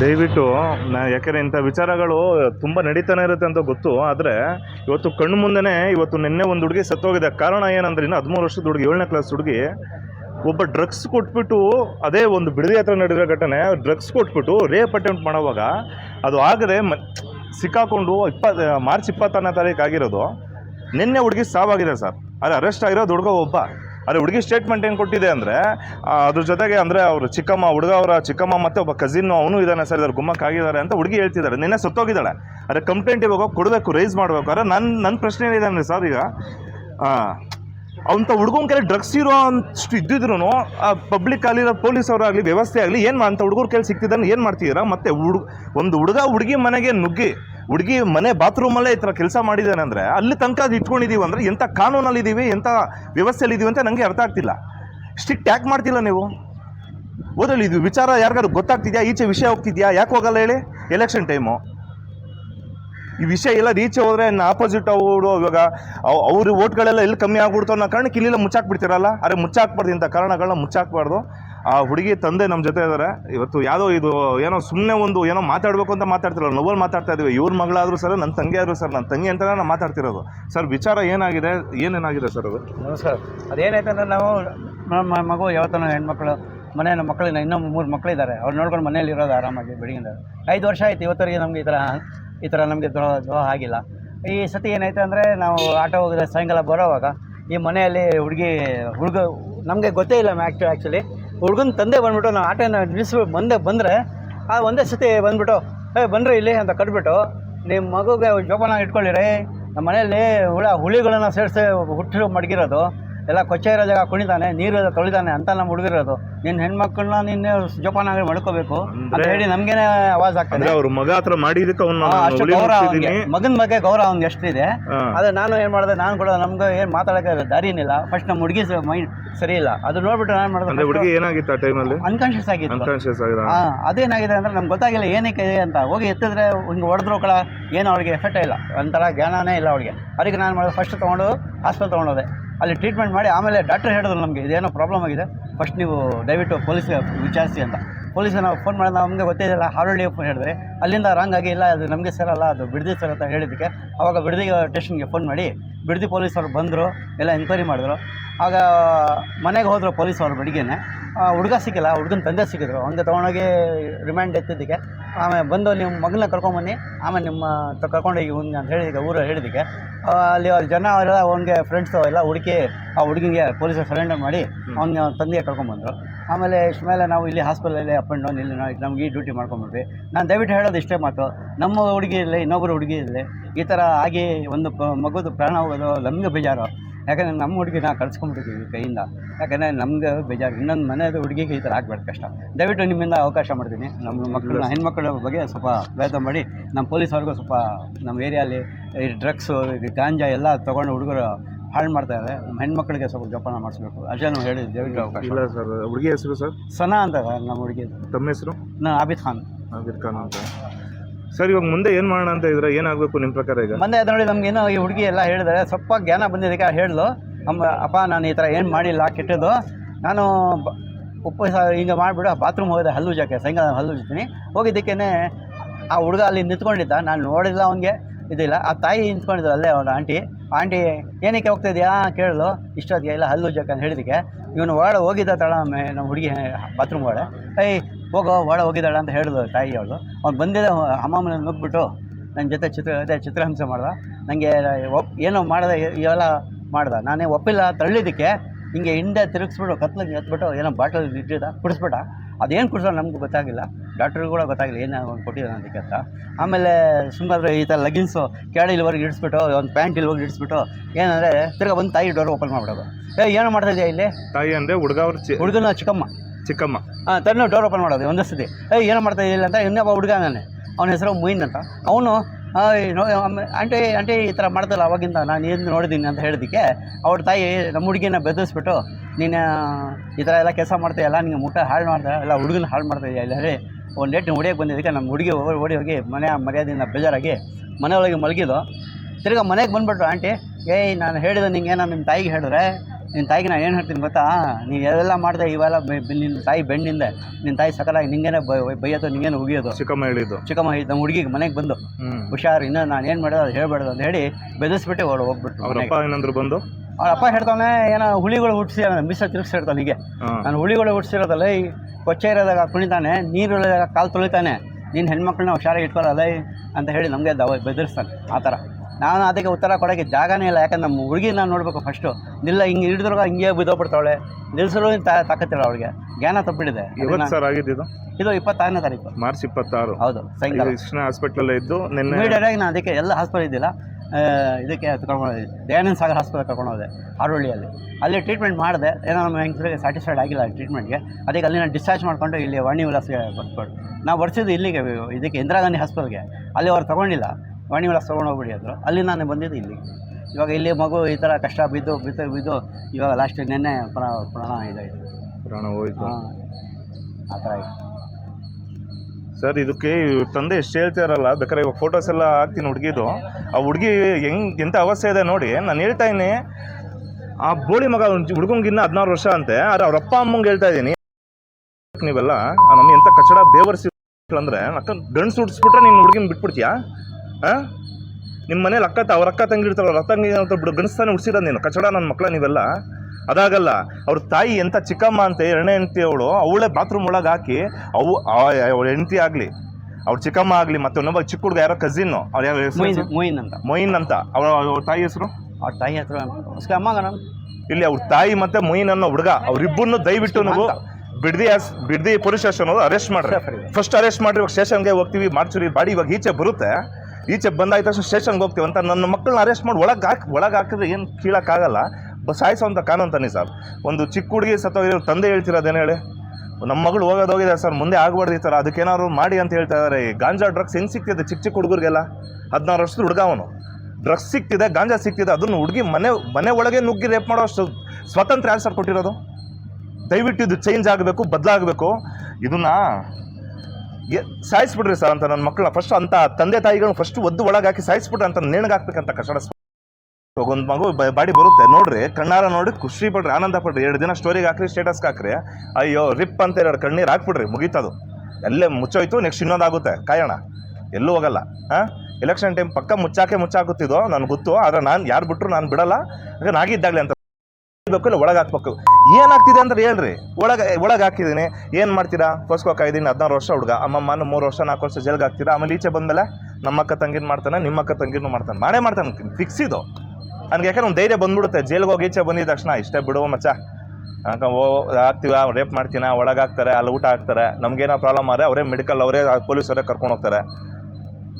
ದಯವಿಟ್ಟು, ನಾ, ಯಾಕೆಂದರೆ ಇಂಥ ವಿಚಾರಗಳು ತುಂಬ ನಡೀತಾನೆ ಇರುತ್ತೆ ಅಂತ ಗೊತ್ತು, ಆದರೆ ಇವತ್ತು ಕಣ್ಣು ಮುಂದೆನೇ ಇವತ್ತು ನಿನ್ನೆ ಒಂದು ಹುಡುಗಿ ಸತ್ತೋಗಿದೆ. ಕಾರಣ ಏನಂದ್ರೆ ಇನ್ನು ಹದಿಮೂರು ವರ್ಷದ ಹುಡುಗಿ, ಏಳನೇ ಕ್ಲಾಸ್ ಹುಡುಗಿ, ಒಬ್ಬ ಡ್ರಗ್ಸ್ ಕೊಟ್ಬಿಟ್ಟು ಅದೇ ಒಂದು ಬಿಡದಿ ಹತ್ರ ನಡೆದಿರೋ ಘಟನೆ ಡ್ರಗ್ಸ್ ಕೊಟ್ಬಿಟ್ಟು ರೇಪ್ ಅಟೆಂಪ್ಟ್ ಮಾಡೋವಾಗ ಅದು ಆಗದೆ ಮ, ಸಿಕ್ಕಾಕೊಂಡು ಇಪ್ಪತ್ತು ಮಾರ್ಚ್ ಇಪ್ಪತ್ತನೇ ತಾರೀಕು ಆಗಿರೋದು, ನಿನ್ನೆ ಹುಡುಗಿ ಸಾವಾಗಿದೆ ಸರ್. ಅದು ಅರೆಸ್ಟ್ ಆಗಿರೋದು ಹುಡುಗ ಒಬ್ಬ. ಅದೇ ಹುಡುಗಿ ಸ್ಟೇಟ್ಮೆಂಟ್ ಏನು ಕೊಟ್ಟಿದೆ ಅಂದರೆ ಅದ್ರ ಜೊತೆಗೆ ಅಂದರೆ ಅವರು ಚಿಕ್ಕಮ್ಮ, ಹುಡುಗ ಅವರ ಚಿಕ್ಕಮ್ಮ ಮತ್ತೆ ಒಬ್ಬ ಕಸಿನ್ ಅವನು ಇದ್ದಾನೆ ಸರ್ ಇದ್ದಾರೆ ಗುಮ್ಮಕ್ಕಾಗಿದ್ದಾರೆ ಅಂತ ಹುಡುಗಿ ಹೇಳ್ತಿದ್ದಾರೆ. ನಿನ್ನೆ ಸತ್ತೋಗಿದ್ದಾಳೆ. ಅದೇ ಕಂಪ್ಲೇಂಟ್ ಇವಾಗ ಕೊಡಬೇಕು ರೈಸ್ ಮಾಡಬೇಕು. ಆದರೆ ನನ್ನ ನನ್ನ ಪ್ರಶ್ನೆ ಏನಿದೆ ಸರ್ ಈಗ ಅಂಥ ಹುಡುಗನ ಕೈಲಿ ಡ್ರಗ್ಸ್ ಇರೋ ಅಷ್ಟು ಇದ್ದಿದ್ರು ಪಬ್ಲಿಕ್ ಆಗಿರೋ ಪೊಲೀಸ್ ಅವರಾಗಲಿ ವ್ಯವಸ್ಥೆ ಆಗಲಿ, ಏನು ಅಂಥ ಹುಡುಗರ ಕೈಲಿ ಸಿಕ್ತಿದ್ದಾನೆ ಏನು ಮಾಡ್ತಿದ್ದೀರಾ? ಮತ್ತು ಹುಡುಗ, ಒಂದು ಹುಡುಗ ಹುಡುಗಿ ಮನೆಗೆ ನುಗ್ಗಿ ಹುಡುಗಿ ಮನೆ ಬಾತ್ರೂಮಲ್ಲೇ ಈ ಥರ ಕೆಲಸ ಮಾಡಿದ್ದಾನೆ ಅಂದರೆ ಅಲ್ಲಿ ತನಕ ಅದು ಇಟ್ಕೊಂಡಿದ್ದೀವಿ ಅಂದರೆ ಎಂಥ ಕಾನೂನಲ್ಲಿದ್ದೀವಿ, ಎಂಥ ವ್ಯವಸ್ಥೆಯಲ್ಲಿ ಇದ್ದೀವಿ ಅಂತ ನನಗೆ ಅರ್ಥ ಆಗ್ತಿಲ್ಲ. ಸ್ಟ್ರಿಕ್ಟ್ ಯಾಕೆ ಮಾಡ್ತಿಲ್ಲ ನೀವು? ಓದಲಿ ಇದು ವಿಚಾರ ಯಾರಿಗಾದ್ರು ಗೊತ್ತಾಗ್ತಿದ್ಯಾ? ಈಚೆ ವಿಷಯ ಹೋಗ್ತಿದ್ಯಾ? ಯಾಕೆ ಹೋಗಲ್ಲ ಹೇಳಿ? ಎಲೆಕ್ಷನ್ ಟೈಮು ಈ ವಿಷಯ ಎಲ್ಲ ಈಚೆ ಹೋದ್ರೆ ಆಪೋಸಿಟ್ ಅವರು ಇವಾಗ ಅವ್- ಅವ್ರ ಓಟ್ಗಳೆಲ್ಲ ಎಲ್ಲಿ ಕಮ್ಮಿ ಆಗ್ಬಿಡ್ತು ಅನ್ನೋ ಕಾರಣಕ್ಕೆ ಇಲ್ಲಿಲ್ಲ ಮುಚ್ಚಾಕ್ಬಿಡ್ತೀರಲ್ಲ? ಅರೆ ಮುಚ್ಚಾಕ್ಬಾರ್ದು ಇಂಥ ಕಾರಣಗಳನ್ನ ಮುಚ್ಚಾಕ್ಬಾರ್ದು. ಆ ಹುಡುಗಿ ತಂದೆ ನಮ್ಮ ಜೊತೆ ಇದ್ದಾರೆ ಇವತ್ತು ಯಾವುದೋ ಇದು ಏನೋ ಸುಮ್ಮನೆ ಒಂದು ಏನೋ ಮಾತಾಡಬೇಕು ಅಂತ ಮಾತಾಡ್ತಿರಲ್ಲ ನೋವಲ್ಲಿ ಮಾತಾಡ್ತಾ ಇದ್ದೀವಿ ಇವ್ರ ಮಗಳಾದರೂ ಸರ್ ನನ್ನ ತಂಗಿ ಆದರೂ ಸರ್ ನನ್ನ ತಂಗಿ ಅಂತ ನಾನು ಮಾತಾಡ್ತಿರೋದು. ಸರ್, ವಿಚಾರ ಏನಾಗಿದೆ? ಏನೇನಾಗಿದೆ ಸರ್ ಅದು? ನಮಸ್ಕಾರ. ಅದೇನಾಯ್ತಂದ್ರೆ ನಾವು ನಮ್ಮ ಮಗು ಯಾವತ್ತೂ ಹೆಣ್ಮಕ್ಳು, ಮನೆ ನಮ್ಮ ಮಕ್ಕಳಿಂದ ಇನ್ನೂ ಮೂರು ಮಕ್ಕಳಿದ್ದಾರೆ ಅವ್ರು ನೋಡ್ಕೊಂಡು ಮನೆಯಲ್ಲಿ ಇರೋದು ಆರಾಮಾಗಿ ಬೆಳಗಿಂದ ಐದು ವರ್ಷ ಆಯ್ತು ಇವತ್ತವರೆಗೆ ನಮಗೆ ಈ ಥರ ಈ ಥರ ನಮಗೆ ದ್ರೋಹ ದ್ರೋಹ ಆಗಿಲ್ಲ. ಈ ಸತಿ ಏನಾಯ್ತು ಅಂದರೆ ನಾವು ಆಟೋ ಹೋಗಿದ್ರೆ ಸಾಯಂಕಾಲ ಬರೋವಾಗ ಈ ಮನೆಯಲ್ಲಿ ಹುಡುಗಿ ಹುಡುಗ, ನಮಗೆ ಗೊತ್ತೇ ಇಲ್ಲ ಆ್ಯಕ್ಚು ಆ್ಯಕ್ಚುಲಿ ಹುಡುಗನ ತಂದೆ ಬಂದ್ಬಿಟ್ಟು ನಾವು ಆಟೋನ ನಿಲ್ಲಿಸ್ಬಿಟ್ಟು ಬಂದೆ, ಬಂದರೆ, ಆ ಒಂದೇ ಸತಿ ಬಂದ್ಬಿಟ್ಟು, ಏ ಬನ್ನಿರಿ ಇಲ್ಲಿ, ಅಂತ ಕಟ್ಬಿಟ್ಟು ನಿಮ್ಮ ಮಗುಗೆ ಜೋಪಾನ ಇಟ್ಕೊಳ್ಳಿರಿ ನಮ್ಮ ಮನೆಯಲ್ಲಿ ಹುಳ, ಹುಳಿಗಳನ್ನ ಸೇರಿಸಿ ಹುಟ್ಟಿರೋ ಮಡಗಿರೋದು ಎಲ್ಲ ಕೊಚ್ಚೆ ಇರೋ ಜಾಗ ಕುಣಿತಾನೆ ನೀರು ತೊಳಿತಾನೆ ಅಂತ ನಮ್ಮ ಹುಡುಗಿರೋದು. ನಿನ್ನ ಹೆಣ್ಮಕ್ಳನ್ನ ನಿನ್ನ ಜೋಪಾನ ಮಾಡ್ಕೋಬೇಕು ಅಂತ ಹೇಳಿ ನಮ್ಗೇನೆ ಅವಾಜ್ ಆಗ್ತದೆ ಅವ್ರ ಮಗ ಹತ್ರ ಮಾಡಿದಕ್ಕೆ ಅಷ್ಟು ಗೌರವ ಅವ್ನಿಗೆ. ಮಗನ ಬಗ್ಗೆ ಗೌರವ ಅವ್ನಿಗೆ ಎಷ್ಟಿದೆ. ಆದ್ರೆ ಅದೇ ನಾನು ಏನು ಮಾಡಿದೆ ನಾನು ಕೂಡ ನಮ್ಗೆ ಏನು ಮಾತಾಡೋಕೆ ದಾರಿನಿಲ್ಲ ಫಸ್ಟ್ ನಮ್ಮ ಹುಡುಗಿ ಮೈಂಡ್ ಸರಿ ಇಲ್ಲ. ಅದು ನೋಡ್ಬಿಟ್ಟು ನಾನು ಮಾಡಿದೆ ಹುಡುಗಿ ಏನಾಗಿತ್ತು ಆ ಟೈಮಲ್ಲಿ ಅನ್ಕಾನ್ಷಿಯಸ್ ಆಗಿತ್ತು ಅನ್ಕಾನ್ಶಿಯಸ್ ಆಗಿದೆ ಅದೇನಾಗಿದೆ ಅಂದ್ರೆ ನಮ್ಗೆ ಗೊತ್ತಾಗಿಲ್ಲ ಏನಕ್ಕೆ ಅಂತ. ಹೋಗಿ ಎತ್ತಿದ್ರೆ ಹಿಂಗೆ ಹೊಡೆದ್ರು ಕಳ ಏನು ಅವಳಿಗೆ ಎಫೆಕ್ಟ್ ಇಲ್ಲ. ಒಂಥರ ಜ್ಞಾನನೇ ಇಲ್ಲ ಅವಳಿಗೆ ಅದಕ್ಕೆ ನಾನು ಮಾಡಿದೆ ಫಸ್ಟ್ ತೊಗೊಂಡು ಹಾಸ್ಪಿಟಲ್ ತೊಗೊಂಡೋದೆ ಅಲ್ಲಿ ಟ್ರೀಟ್ಮೆಂಟ್ ಮಾಡಿ ಆಮೇಲೆ ಡಾಕ್ಟರ್ ಹೇಳಿದ್ರು ನಮಗೆ, ಇದೇನೋ ಪ್ರಾಬ್ಲಮ್ ಆಗಿದೆ. ಫಸ್ಟ್ ನೀವು ದಯವಿಟ್ಟು ಪೊಲೀಸ್ಗೆ ವಿಚಾರಿಸಿ ಅಂತ. ಪೊಲೀಸ್ಗೆ ನಾವು ಫೋನ್ ಮಾಡಿದ ನಮಗೆ ಗೊತ್ತಿಲ್ಲ ಹಾರೋಳಿ ಫೋನ್ ಹೇಳಿದ್ರೆ. ಅಲ್ಲಿಂದ ರಾಂಗ್ ಆಗಿ ಇಲ್ಲ, ಅದು ನಮಗೆ ಸರ್ ಅಲ್ಲ, ಅದು ಬಿಡದಿ ಸರ್ ಅಂತ ಹೇಳಿದ್ದಕ್ಕೆ, ಅವಾಗ ಬಿಡದಿ ಸ್ಟೇಷನ್ಗೆ ಫೋನ್ ಮಾಡಿ, ಬಿಡದಿ ಪೊಲೀಸರು ಬಂದರು, ಎಲ್ಲ ಎಂಕ್ವೈರಿ ಮಾಡಿದ್ರು. ಆಗ ಮನೆಗೆ ಹೋದರು ಪೊಲೀಸವರು ಬೆಳಿಗ್ಗೆನೆ. ಹುಡುಗ ಸಿಕ್ಕಿಲ್ಲ ಹುಡುಗನ ತಂದೆ ಸಿಕ್ಕಿದ್ರು. ಹಂಗೆ ತೊಗೊಂಡೋಗಿ ರಿಮ್ಯಾಂಡ್ ಎತ್ತಿದ್ದಕ್ಕೆ. ಆಮೇಲೆ ಬಂದು ನಿಮ್ಮ ಮಗನ ಕರ್ಕೊಂಬನ್ನಿ ಆಮೇಲೆ ನಿಮ್ಮ ಕರ್ಕೊಂಡೋಗಿ ಹೋಗಿ ಅಂತ ಹೇಳಿದ್ದಕ್ಕೆ ಊರು ಹೇಳಿದ್ದಕ್ಕೆ ಅಲ್ಲಿ ಅವ್ರ ಜನ ಅವರೆಲ್ಲ ಅವನಿಗೆ ಫ್ರೆಂಡ್ಸು ಎಲ್ಲ ಹುಡುಕಿ ಆ ಹುಡುಗಿಗೆ ಪೊಲೀಸರು ಸರೆಂಡರ್ ಮಾಡಿ ಅವನ ತಂದೆಗೆ ಕರ್ಕೊಂಬಂದರು ಆಮೇಲೆ ಇಷ್ಟ ಮೇಲೆ ನಾವು ಇಲ್ಲಿ ಹಾಸ್ಪಿಟಲಲ್ಲಿ ಅಪ್ ಆ್ಯಂಡ್ ಡೌನ್ ಇಲ್ಲಿ ನಾವು ನಮ್ಗೆ ಈ ಡ್ಯೂಟಿ ಮಾಡ್ಕೊಂಬಿಟ್ವಿ ನಾನು ದಯವಿಟ್ಟು ಹೇಳೋದು ಇಷ್ಟೇ ಮಾತು. ನಮ್ಮ ಹುಡುಗಿ ಇರಲಿ ಇನ್ನೊಬ್ಬರು ಹುಡುಗಿ ಇರಲಿ ಈ ಥರ ಆಗಿ ಒಂದು ಮಗುದು ಪ್ರಾಣ ಹೋಗೋದು ನಮಗೆ ಬೇಜಾರು. ಯಾಕಂದರೆ ನಮ್ಮ ಹುಡುಗಿ ನಾವು ಕಳ್ಸ್ಕೊಂಡ್ಬಿಟ್ಟಿದ್ದೀವಿ ಕೈಯಿಂದ. ಯಾಕಂದರೆ ನಮ್ಗೆ ಬೇಜಾರು ಇನ್ನೊಂದು ಮನೆಯದು ಹುಡುಗಿಗೆ ಈ ಥರ ಆಗ್ಬೇಡ ಕಷ್ಟ. ದಯವಿಟ್ಟು ನಿಮ್ಮಿಂದ ಅವಕಾಶ ಮಾಡ್ತೀನಿ. ನಮ್ಮ ಮಕ್ಕಳನ್ನ ಹೆಣ್ಮಕ್ಳ ಬಗ್ಗೆ ಸ್ವಲ್ಪ ಪ್ರಯತ್ನ ಮಾಡಿ. ನಮ್ಮ ಪೊಲೀಸವ್ರಿಗೂ ಸ್ವಲ್ಪ ನಮ್ಮ ಏರಿಯಲ್ಲಿ ಈ ಡ್ರಗ್ಸು ಗಾಂಜಾ ಎಲ್ಲ ತೊಗೊಂಡು ಹುಡುಗರು ಹಾಳು ಮಾಡ್ತಾರೆ ಹೆಣ್ಮಕ್ಳಿಗೆ ಸ್ವಲ್ಪ ಜೋಪಾನ ಮಾಡಿಸ್ಬೇಕು. ಅಷ್ಟೇ ನಾವು ಹೇಳಿ ದಯವಿಟ್ಟು ಅವಕಾಶ ಇಲ್ಲ ಸರ್ ಹುಡುಗಿ ಹೆಸರು ಸರ್? ಸನಾ ಅಂತ ನಮ್ಮ ಹುಡುಗಿ. ತಮ್ಮ ಹೆಸರು? ನಾನು ಆಬಿದ್ ಖಾನ್. ಆಬಿದ್ ಖಾನ್ ಅಂತ. ಸರ್, ಇವಾಗ ಮುಂದೆ ಏನು ಮಾಡೋಣ ಅಂತ ಇದ್ರೆ ಏನಾಗಬೇಕು ನಿಮ್ಮ ಪ್ರಕಾರ ಈಗ? ಅದು ನೋಡಿ ಏನೋ ಈ ಹುಡುಗಿ ಎಲ್ಲ ಹೇಳಿದ್ರೆ. ಸ್ವಲ್ಪ ಜ್ಞಾನ ಬಂದಿದ್ದಕ್ಕೆ ಹೇಳಿದ್ಲು. ಅಮ್ಮ, ಅಪ್ಪ, ನಾನು ಈ ಥರ ಏನು ಮಾಡಿಲ್ಲ, ಕೆಟ್ಟದ್ದು. ನಾನು ಬ- ಉಪ್ಪು ಸಹ ಹಿಂಗೆ ಮಾಡಿಬಿಡು, ಬಾತ್ರೂಮ್ ಹೋಗಿದೆ ಹಲ್ಲು ಜಾಕೆ ಸಾಯಂಕಾಲ ಹಲ್ಲು ಉಜ್ತೀನಿ ಹೋಗಿದ್ದಕ್ಕೇ ಆ ಹುಡುಗ ಅಲ್ಲಿ ನಿಂತ್ಕೊಂಡಿದ್ದ. ನಾನು ನೋಡಿಲ್ಲ ಅವನಿಗೆ, ಇದಿಲ್ಲ. ಆ ತಾಯಿ ನಿಂತ್ಕೊಂಡಿದ್ದು ಅಲ್ಲೇ ಅವನ ಆಂಟಿ. ಆಂಟಿ, ಏನಕ್ಕೆ ಹೋಗ್ತಾ ಇದೆಯಾ? ಕೇಳಲು ಇಷ್ಟೊತ್ತಿಗೆ ಇಲ್ಲ ಹಲ್ಲು ಜಾಕೆ ಅಂತ ಹೇಳಿದಕ್ಕೆ ಇವನು ಒಳ ಹೋಗಿದ್ದ ತಳ ನಮ್ಮ ಹುಡುಗಿ, ಬಾತ್ರೂಮ್ ಒಳ ಏಯ್ ಹೋಗೋ ಒಳ ಹೋಗಿದ್ದಾಳೆ ಅಂತ ಹೇಳಿದ್ರು ತಾಯಿ ಅವಳು. ಅವ್ನು ಬಂದಿದ್ದ ಅಮ್ಮಮ್ಮನ ನುಗ್ಬಿಟ್ಟು ನನ್ನ ಜೊತೆ ಚಿತ್ರ ಅದೇ ಚಿತ್ರಹಿಂಸೆ ಮಾಡ್ದ. ನನಗೆ ಒಪ್ ಏನೋ ಮಾಡ್ದೆ ಇವೆಲ್ಲ ಮಾಡ್ದ. ನಾನೇ ಒಪ್ಪಿಲ್ಲ ತಳ್ಳಿದ್ದಕ್ಕೆ ಹಿಂಗೆ ಹಿಂದೆ ತಿರುಗಿಸ್ಬಿಟ್ಟು ಕತ್ಲಿಗೆ ಎತ್ಬಿಟ್ಟು ಏನೋ ಬಾಟಲ್ ಇಟ್ಟಿದ್ದ ಕುಡಿಸ್ಬಿಟ್ಟ. ಅದೇನು ಕುಡಿಸೋ ನಮಗೂ ಗೊತ್ತಾಗಿಲ್ಲ. ಡಾಕ್ಟ್ರಿಗೆ ಕೂಡ ಗೊತ್ತಾಗಿಲ್ಲ ಏನು ಅವ್ನು ಕೊಟ್ಟಿದ್ದಾನೆ ಅದಕ್ಕೆ ಅಂತ. ಆಮೇಲೆ ಸುಮ್ಮನೆ ಈ ಥರ ಲಗಿನ್ಸು ಕೆಳ ಇಲ್ಲಿವರೆಗೆ ಇಡಿಸ್ಬಿಟ್ಟು ಒಂದು ಪ್ಯಾಂಟ್ ಇಲ್ವರೆಗೆ ಇಡಿಸ್ಬಿಟ್ಟು ಏನಂದರೆ ತಿರ್ಗಾ ಬಂದು ತಾಯಿ ಡೋರ್ ಓಪನ್ ಮಾಡ್ಬಿಡೋದು. ಏ ಏನು ಮಾಡ್ತಾ ಇದೆಯಾ ಇಲ್ಲಿ? ತಾಯಿ ಅಂದರೆ ಹುಡುಗ ಅವ್ರ ಚಿ- ಹುಡುಗನ ಚಿಕ್ಕಮ್ಮ. ಚಿಕ್ಕಮ್ಮ. ಹಾಂ, ತನ್ನ ಡೋರ್ ಓಪನ್ ಮಾಡೋದು ಒಂದೇ ಸತಿ. ಏಯ್, ಏನೋ ಮಾಡ್ತಾ ಇಲ್ಲ ಅಂತ, ಇನ್ನೊಬ್ಬ ಹುಡುಗ ನಾನೆ ಅವನ ಹೆಸರು ಮೊಯಿನ್ ಅಂತ. ಅವನು ಆಂಟಿ ಆಂಟಿ ಈ ಥರ ಮಾಡ್ತಲ್ಲ ಅವಾಗಿಂದ ನಾನು ಏನು ನೋಡಿದ್ದೀನಿ ಅಂತ ಹೇಳಿದ್ದಕ್ಕೆ, ಅವ್ರ ತಾಯಿ ನಮ್ಮ ಹುಡುಗಿನ ಬೆದರಿಸ್ಬಿಟ್ಟು, ನೀನು ಈ ಥರ ಎಲ್ಲ ಕೆಲಸ ಮಾಡ್ತೀಯಲ್ಲ ನಿಂಗೆ ಮುಟ್ಟ ಹಾಳು ಮಾಡ್ತಾ ಎಲ್ಲ ಹುಡುಗನ ಹಾಳು ಮಾಡ್ತಾ ಇದೆಯಾ ಇಲ್ಲರೇ ಒಂದು ಡೇಟ್ ಹೊಡಿಯೋಕೆ ಬಂದಿದ್ದಕ್ಕೆ ನಮ್ಮ ಹುಡುಗಿ ಓಡಿ ಹೋಗಿ ಮನೆ ಮರ್ಯಾದೆಯಿಂದ ಬೇಜಾರಾಗಿ ಮನೆಯೊಳಗೆ ಮಲಗಿದ್ದು. ತಿರ್ಗಾ ಮನೆಗೆ ಬಂದ್ಬಿಟ್ರು ಆಂಟಿ. ಏಯ್, ನಾನು ಹೇಳಿದೆ ನಿಂಗೆ ನಾನು ನಿಮ್ಮ ತಾಯಿಗೆ ಹೇಳಿದ್ರೆ ನಿನ್ನ ತಾಯಿಗೆ ನಾನು ಏನು ಹೇಳ್ತೀನಿ ಗೊತ್ತಾ? ನೀನು ಎಲ್ಲ ಮಾಡಿದೆ ಇವೆಲ್ಲ ನಿನ್ನ ತಾಯಿ ಬೆಣ್ಣಿಂದ. ನಿನ್ನ ತಾಯಿ ಸಕಲಾಗಿ ನಿಂಗೇನೆ ಬೈಯೋದು ನಿಂಗೇನು ಉಗಿಯೋದು. ಚಿಕ್ಕಮ್ಮ ಹೇಳಿದ್ದು. ಚಿಕ್ಕಮ್ಮ ನಮ್ಮ ಹುಡುಗಿಗೆ ಮನೆಗೆ ಬಂದು. ಹುಷಾರು ಇನ್ನೂ ನಾನು ಏನು ಮಾಡೋದು ಅದು ಹೇಳ್ಬಾರ್ದು ಅಂತ ಹೇಳಿ ಬೆದರಿಸ್ಬಿಟ್ಟು ಅವಳು ಹೋಗ್ಬಿಟ್ಟು ಏನಂದ್ರು ಬಂದು? ಅವ್ರ ಅಪ್ಪ ಹೇಳ್ತಾನೆ ಏನೋ ಹುಳಿಗಳು ಹುಟ್ಟಿಸಿ ಮಿಸ್ ತಿರುಗಿಸ್ತಿರ್ತಾನೆ ಹೀಗೆ. ಹಾ. ನಾನು ಹುಳಿಗಳು ಹುಟ್ಟಿಸಿರೋದಲ್ಲ ಈ ಕೊಚ್ಚೆ ಇರೋದಾಗ ಕುಣಿತಾನೆ ನೀರು ಕಾಲು ತೊಳಿತಾನೆ. ನೀನು ಹೆಣ್ಮಕ್ಳನ್ನ ಹುಷಾರಾಗಿ ಇಟ್ಕೊಳ್ಳಲ್ಲ ಅಂತ ಹೇಳಿ ನಮಗೆ ದವ ಬೆದರಿಸ್ತಾನೆ ಆ ಥರ. ನಾನು ಅದಕ್ಕೆ ಉತ್ತರ ಕೊಡೋಕ್ಕೆ ಜಾಗನೇ ಇಲ್ಲ. ಯಾಕಂದ್ರೆ ನಮ್ಮ ಹುಡುಗಿ ನಾನು ನೋಡಬೇಕು ಫಸ್ಟು ನಿಲ್ಲ ಹಿಂಗೆ ಹಿಡಿದ್ರಾಗ ಹಿಂಗೆ ಬಿದ್ದೋಗ್ಬಿಡ್ತಾವಳೆ. ನಿಲ್ಸಲು ತಾಕತ್ತಿಲ್ಲ ಅವಳಿಗೆ. ಜ್ಞಾನ ತಪ್ಪಿಡಿದೆ ಸರ್ ಆಗಿದ್ದು ಇದು? ಇಪ್ಪತ್ತಾರನೇ ತಾರೀಕು. ಮಾರ್ಚ್ ಇಪ್ಪತ್ತಾರು. ಹೌದು ಸಾಯಂಕಾಲ. ಕೃಷ್ಣ ಹಾಸ್ಪಿಟಲ್ ಇದ್ದು ನಿನ್ನೆ ಇಮಿಡಿಯೇಟಾಗಿ ನಾನು ಅದಕ್ಕೆ ಎಲ್ಲ ಹಾಸ್ಪಿಟಲ್ ಇದ್ದಿಲ್ಲ. ಇದಕ್ಕೆ ಕರ್ಕೊಂಡು ದಯಾನಂದ ಸಾಗರ್ ಹಾಸ್ಪಿಟಲ್ ಕರ್ಕೊಂಡು ಹೋದೆ ಆರೋಳಿಯಲ್ಲಿ ಅಲ್ಲಿ ಟ್ರೀಟ್ಮೆಂಟ್ ಮಾಡಿದೆ. ಏನೋ ನಮ್ಮ ಹೆಂಗಸರಿಗೆ ಸ್ಯಾಟಿಸ್ಫೈಡ್ ಆಗಿಲ್ಲ ಟ್ರೀಟ್ಮೆಂಟ್ಗೆ ಅದಕ್ಕೆ ಅಲ್ಲಿ ನಾನು ಡಿಸ್ಚಾರ್ಜ್ ಮಾಡಿಕೊಂಡು ಇಲ್ಲಿ ವಾಣಿ ವಿಲಾಸ್ಗೆ ಬರ್ಕೊಂಡು ನಾವು ಬರ್ಸಿದ್ದು ಇಲ್ಲಿಗೆ ಇದಕ್ಕೆ ಇಂದಿರಾ ಗಾಂಧಿ ಹಾಸ್ಪಿಟಲ್ಗೆ ಅಲ್ಲಿ ಅವ್ರು ತೊಗೊಂಡಿಲ್ಲ. ವಾಣಿ ವಿಳಾಸ ತೊಗೊಂಡು ಹೋಗ್ಬಿಡಿ ಅಂದರು. ಅಲ್ಲಿ ನಾನು ಬಂದಿದ್ದು ಇಲ್ಲಿ. ಇವಾಗ ಇಲ್ಲಿ ಮಗು ಈ ಥರ ಕಷ್ಟ ಬಿದ್ದು ಬಿದ್ದು ಬಿದ್ದು ಇವಾಗ ಲಾಸ್ಟ್ ನಿನ್ನೆ ಪ್ರಾಣ ಪ್ರಾಣ ಇದಾಯಿತು. ಪ್ರಾಣ ಹೋಯ್ತು. ಹಾಂ. ಆ ಥರ ಆಯಿತು. ಸರ್ ಇದಕ್ಕೆ ಇವ್ರ ತಂದೆ ಎಷ್ಟು ಹೇಳ್ತಾರಲ್ಲ ಬೇಕಾದ್ರೆ ಇವಾಗ ಫೋಟೋಸ್ ಎಲ್ಲ ಹಾಕ್ತೀನಿ ಹುಡುಗಿದು. ಆ ಹುಡುಗಿ ಹೆಂಗ್ ಎಂಥ ಅವಸ್ಥೆ ಇದೆ ನೋಡಿ ನಾನು ಹೇಳ್ತಾ ಇದ್ದೀನಿ. ಆ ಬೋಳಿ ಮಗ ಹುಡುಗಂಗಿನ್ನ ಹದಿನಾರು ವರ್ಷ ಅಂತೆ ಆದ್ರೆ ಅವ್ರ ಅಪ್ಪ ಅಮ್ಮಂಗೆ ಹೇಳ್ತಾ ಇದ್ದೀನಿ. ನೀವೆಲ್ಲ ನಮ್ಗೆ ಎಂಥ ಕಚಡ ಬೇವರ್ಸಿ ಅಂದ್ರೆ ಅಕ್ಕ ಗಂಡ್ಸು ಹುಡ್ಸ್ಬಿಟ್ರೆ ನೀನು ಹುಡುಗಿನ ಬಿಟ್ಬಿಡ್ತೀಯಾ? ಹಾಂ ನಿಮ್ಮ ಮನೇಲಿ ಅಕ್ಕ ಅವ್ರ ಅಕ್ಕ ತಂಗಿ ಅವ್ರ ತಂಗಿ ಅಂತ ಬಿಡು ಗಣಿಸ್ತಾನೆ ಉಡ್ಸಿರೋ ನೀನು ಕಚಡ ನನ್ನ ಮಕ್ಕಳ ನೀವೆಲ್ಲ. ಅದಾಗಲ್ಲ ಅವ್ರ ತಾಯಿ ಎಂಥ ಚಿಕ್ಕಮ್ಮ ಅಂತ ಎರಡನೇ ಹೆಂಡತಿ ಅವಳು ಅವಳೇ ಬಾತ್ರೂಮ್ ಒಳಗೆ ಹಾಕಿ ಅವು ಅವಳ ಹೆಂಡತಿ ಆಗಲಿ ಅವ್ರ ಚಿಕ್ಕಮ್ಮ ಆಗಲಿ ಮತ್ತೆ ಇನ್ನೊಬ್ಬ ಚಿಕ್ಕ ಹುಡುಗ ಯಾರೋ ಕಝಿನ್ನು ಅವ್ರು ಯಾರು ಮೊಯಿನ್ ಅಂತ. ಮೊಯಿನ್ ಅಂತ. ಅವ್ರ ಅವ್ರ ತಾಯಿ ಹೆಸರು? ಅವ್ರ ತಾಯಿ ಹತ್ರ ಇಲ್ಲಿ ಅವ್ರ ತಾಯಿ ಮತ್ತೆ ಮೊಯಿನ್ ಅನ್ನೋ ಹುಡುಗ ಅವ್ರಿಬ್ಬರನ್ನು ದಯವಿಟ್ಟು ನಾವು Bidadi Bidadi police station arrest ಮಾಡ್ರಿ. ಫಸ್ಟ್ ಅರೆಸ್ಟ್ ಮಾಡ್ರಿ ಇವಾಗ ಸ್ಟೇಷನ್ಗೆ ಹೋಗ್ತೀವಿ ಮಾಡ್ತೀವಿ ಬಾಡಿ ಇವಾಗ ಈಚೆ ಬರುತ್ತೆ. ಈಚೆ ಬಂದಾಯ್ತ ತಕ್ಷಣ ಸ್ಟೇಷನ್ಗೆ ಹೋಗ್ತೀವಿ ಅಂತ ನನ್ನ ಮಕ್ಕಳನ್ನ ಅರೆಸ್ಟ್ ಮಾಡಿ ಒಳಗೆ ಹಾಕಿ, ಒಳಗೆ ಹಾಕಿದ್ರೆ ಏನು ಕೀಳೋಕ್ಕಾಗಲ್ಲ. ಬ ಸಾಯಿಸೋಂಥ ಕಾನೂನು ತಾನೆ ಸರ್. ಒಂದು ಚಿಕ್ಕ ಹುಡುಗಿ ಸತ್ತೋಗಿರೋ ತಂದೆ ಹೇಳ್ತಿರೋದೇನು ಹೇಳಿ? ನಮ್ಮ ಮಗಳು ಹೋಗೋದೋಗಿದೆ ಸರ್, ಮುಂದೆ ಆಗಬಾರ್ದು ಈ ಥರ ಅದಕ್ಕೇನಾದ್ರು ಮಾಡಿ ಅಂತ ಹೇಳ್ತಾ ಇದ್ದಾರೆ ಗಾಂಜಾ ಡ್ರಗ್ಸ್ ಹೆಂಗೆ ಸಿಕ್ತಿದೆ ಚಿಕ್ಕ ಚಿಕ್ಕ ಹುಡುಗರಿಗೆಲ್ಲ? ಹದಿನಾರು ವರ್ಷದ ಹುಡುಗ ಅವನು. ಡ್ರಗ್ಸ್ ಸಿಕ್ತಿದೆ, ಗಾಂಜಾ ಸಿಕ್ತಿದೆ, ಅದನ್ನು ಹುಡುಗಿ ಮನೆ ಮನೆ ಒಳಗೆ ನುಗ್ಗಿ ರೇಪ್ ಮಾಡೋ ಅಷ್ಟು ಸ್ವಾತಂತ್ರ್ಯ ಯಾರು ಸರ್ ಕೊಟ್ಟಿರೋದು. ದಯವಿಟ್ಟು ಇದು ಚೇಂಜ್ ಆಗಬೇಕು, ಬದಲಾಗಬೇಕು. ಇದನ್ನ ಸಾಯಿಸ್ಬಿಡ್ರಿ ಸರ್ ಅಂತ ನನ್ನ ಮಕ್ಕಳನ್ನ. ಫಸ್ಟ್ ಅಂತ ತಂದೆ ತಾಯಿಗಳನ್ನ ಫಸ್ಟ್ ಒದ್ದು ಒಳಗೆ ಹಾಕಿ ಸಾಯಿಸ್ಬಿಟ್ರೆ ಅಂತ ನೇಣಗಾಕ್ಬೇಕಂತ ಕಷಡ ಒಂದು ಮಗು ಬಾಡಿ ಬರುತ್ತೆ. ನೋಡ್ರಿ, ಕಣ್ಣಾರ ನೋಡಿ ಖುಷಿ ಪಡ್ರಿ, ಆನಂದ ಪಡ್ರಿ. ಎರಡು ದಿನ ಸ್ಟೋರಿಗೆ ಹಾಕ್ರಿ ಸ್ಟೇಟಸ್ಗೆ ಹಾಕ್ರಿ. ಅಯ್ಯೋ ರಿಪ್ ಅಂತ ಎರಡು ಕಣ್ಣೀರು ಹಾಕ್ಬಿಡ್ರಿ, ಮುಗೀತದು. ಎಲ್ಲೇ ಮುಚ್ಚೋಯ್ತು ನೆಕ್ಸ್ಟ್ ಇನ್ನೊಂದಾಗುತ್ತೆ. ಕಾಯೋಣ. ಎಲ್ಲೂ ಹೋಗಲ್ಲ. ಹಾಂ? ಎಲೆಕ್ಷನ್ ಟೈಮ್ ಪಕ್ಕ ಮುಚ್ಚಾಕೆ ಮುಚ್ಚಾಕುತ್ತಿದ್ದೋ ನನಗೆ ಗೊತ್ತು. ಆದರೆ ನಾನು ಯಾರು ಬಿಟ್ಟರು ನಾನು ಬಿಡಲ್ಲ. ಯಾಕಂದ್ರೆ ನಾಗಿದ್ದಾಗಲಿ ಅಂತ. ಇಲ್ಲ ಒಳಗೆ ಹಾಕ್ಬೇಕು? ಏನಾಗ್ತಿದೆ ಅಂದ್ರೆ ಹೇಳ್ರಿ, ಒಳಗೆ ಒಳಗೆ ಹಾಕಿದ್ದೀನಿ. ಏನು ಮಾಡ್ತೀರಾ? ಫಸ್ಕೋಕ ಇದ್ದೀನಿ ಹದಿನಾರು ವರ್ಷ ಹುಡುಗ. ಅಮ್ಮಮ್ಮ ಮೂರು ವರ್ಷ, ನಾಲ್ಕು ವರ್ಷ ಜೈಲ್ಗೆ ಹಾಕ್ತೀರಾ? ಆಮೇಲೆ ಈಚೆ ಬಂದಮೇಲೆ ನಮ್ಮ ಅಕ್ಕ ತಂಗಿನ ಮಾಡ್ತಾನೆ ನಿಮ್ಮ ಅಕ್ಕ ತಂಗಿನೂ ಮಾಡ್ತಾನೆ. ಮಾಡೇ ಮಾಡ್ತಾನೆ ಫಿಕ್ಸ್ ಇದು. ನನಗೆ ಯಾಕಂದ್ರೆ ಒಂದು ಧೈರ್ಯ ಬಂದ್ಬಿಡುತ್ತೆ. ಜೈಲ್ಗೆ ಹೋಗಿ ಈಚೆ ಬಂದಿದ ತಕ್ಷಣ, ಇಷ್ಟೇ ಬಿಡುವ ಮಚ್ಚ. ಓ ಹಾಕ್ತೀವ ರೇಪ್ ಮಾಡ್ತೀನ ಒಳಗೆ ಹಾಕ್ತಾರೆ, ಅಲ್ಲಿ ಊಟ ಹಾಕ್ತಾರೆ. ನಮಗೇನೋ ಪ್ರಾಬ್ಲಮ್ ಆದರೆ ಅವರೇ ಮೆಡಿಕಲ್ ಅವರೇ ಪೊಲೀಸ್ ಅವರೇ ಕರ್ಕೊಂಡು ಹೋಗ್ತಾರೆ.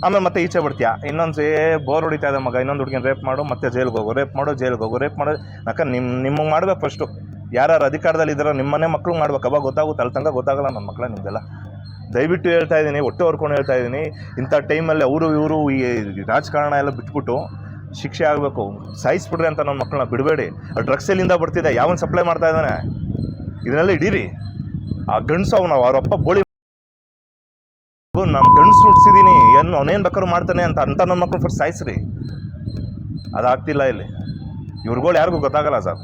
ಆಮೇಲೆ ಮತ್ತೆ ಈಚೆ ಬಿಡ್ತೀಯಾ? ಇನ್ನೊಂದು ಬೋರ್ ಹೊಡಿತಾ ಇದೆ ಮಗ, ಇನ್ನೊಂದು ಹುಡುಗಿನ ರೇಪ್ ಮಾಡು, ಮತ್ತೆ ಜೈಲ್ಗೆ ಹೋಗು ರೇಪ್ ಮಾಡು ಜೈಲ್ಗೆ ಹೋಗು ರೇಪ್ ಮಾಡೋ. ಯಾಕೆ ನಿಮ್ಮ ನಿಮಗೆ ಮಾಡ್ಬೇಕು ಫಸ್ಟು ಯಾರ್ಯಾರು ಅಧಿಕಾರದಲ್ಲಿ ಇದ್ದಾರೋ ನಿಮ್ಮನೆ ಮಕ್ಕಳು ಮಾಡ್ಬೇಕು. ಅವಾಗ ಗೊತ್ತಾಗುತ್ತೆ, ಅಲ್ಲಿ ತನಕ ಗೊತ್ತಾಗಲ್ಲ ನನ್ನ ಮಕ್ಕಳ ನಿಮ್ದೆಲ್ಲ. ದಯವಿಟ್ಟು ಹೇಳ್ತಾ ಇದ್ದೀನಿ ಒಟ್ಟು ಹೊರ್ಕೊಂಡು ಹೇಳ್ತಾ ಇದ್ದೀನಿ ಇಂಥ ಟೈಮಲ್ಲಿ ಅವರು ಇವರು ಈ ರಾಜಕಾರಣ ಎಲ್ಲ ಬಿಟ್ಬಿಟ್ಟು ಶಿಕ್ಷೆ ಆಗಬೇಕು. ಸಾಯಿಸ್ಬಿಡ್ರಿ ಅಂತ ನನ್ನ ಮಕ್ಕಳನ್ನ ಬಿಡಬೇಡಿ. ಡ್ರಗ್ಸ್ ಎಲ್ಲಿಂದ ಬರ್ತಿದೆ? ಯಾವನ್ ಸಪ್ಲೈ ಮಾಡ್ತಾ ಇದ್ದಾನೆ? ಇದನ್ನೆಲ್ಲ ಇಡೀರಿ ಆ ಗಂಡಸು ಅವನು ಅವರಪ್ಪ ಬೋಳಿ ನಮ್ಮ ಫ್ರೆಂಡ್ಸ್ ಹುಡ್ಸಿದ್ದೀನಿ ಏನು ಅವನೇನು ಬೇಕಾದ್ರು ಮಾಡ್ತಾನೆ ಅಂತ ಅಂತ ನನ್ನ ಮಕ್ಕಳು ಫಸ್ಟ್ ಸಾಯಿಸ್ರಿ. ಅದಾಗ್ತಿಲ್ಲ ಇಲ್ಲಿ. ಇವ್ರುಗಳು ಯಾರಿಗೂ ಗೊತ್ತಾಗಲ್ಲ ಸರ್.